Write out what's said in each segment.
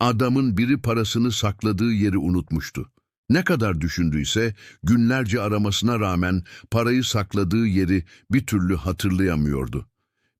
Adamın biri parasını sakladığı yeri unutmuştu. Ne kadar düşündüyse günlerce aramasına rağmen parayı sakladığı yeri bir türlü hatırlayamıyordu.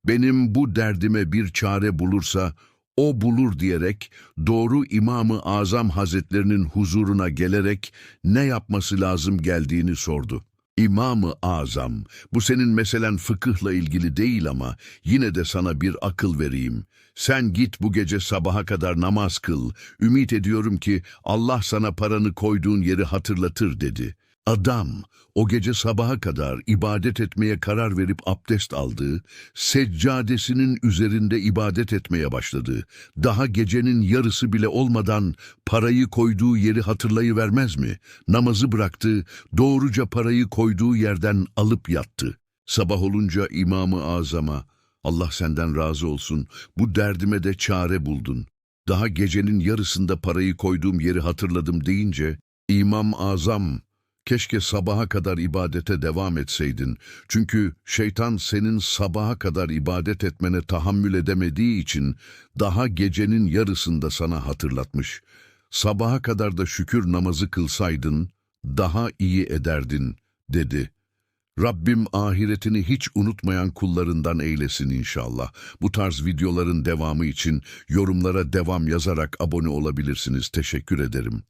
Benim bu derdime bir çare bulursa o bulur diyerek doğru İmam-ı Azam Hazretlerinin huzuruna gelerek ne yapması lazım geldiğini sordu. İmam-ı Azam, bu senin meselen fıkıhla ilgili değil ama yine de sana bir akıl vereyim. Sen git bu gece sabaha kadar namaz kıl. Ümit ediyorum ki Allah sana paranı koyduğun yeri hatırlatır dedi. Adam o gece sabaha kadar ibadet etmeye karar verip abdest aldı, seccadesinin üzerinde ibadet etmeye başladı. Daha gecenin yarısı bile olmadan parayı koyduğu yeri hatırlayıvermez mi? Namazı bıraktı, doğruca parayı koyduğu yerden alıp yattı. Sabah olunca İmam-ı Azam'a, Allah senden razı olsun, bu derdime de çare buldun. Daha gecenin yarısında parayı koyduğum yeri hatırladım deyince, İmam Azam, keşke sabaha kadar ibadete devam etseydin. Çünkü şeytan senin sabaha kadar ibadet etmene tahammül edemediği için daha gecenin yarısında sana hatırlatmış. Sabaha kadar da şükür namazı kılsaydın, daha iyi ederdin, dedi. Rabbim ahiretini hiç unutmayan kullarından eylesin inşallah. Bu tarz videoların devamı için yorumlara devam yazarak abone olabilirsiniz. Teşekkür ederim.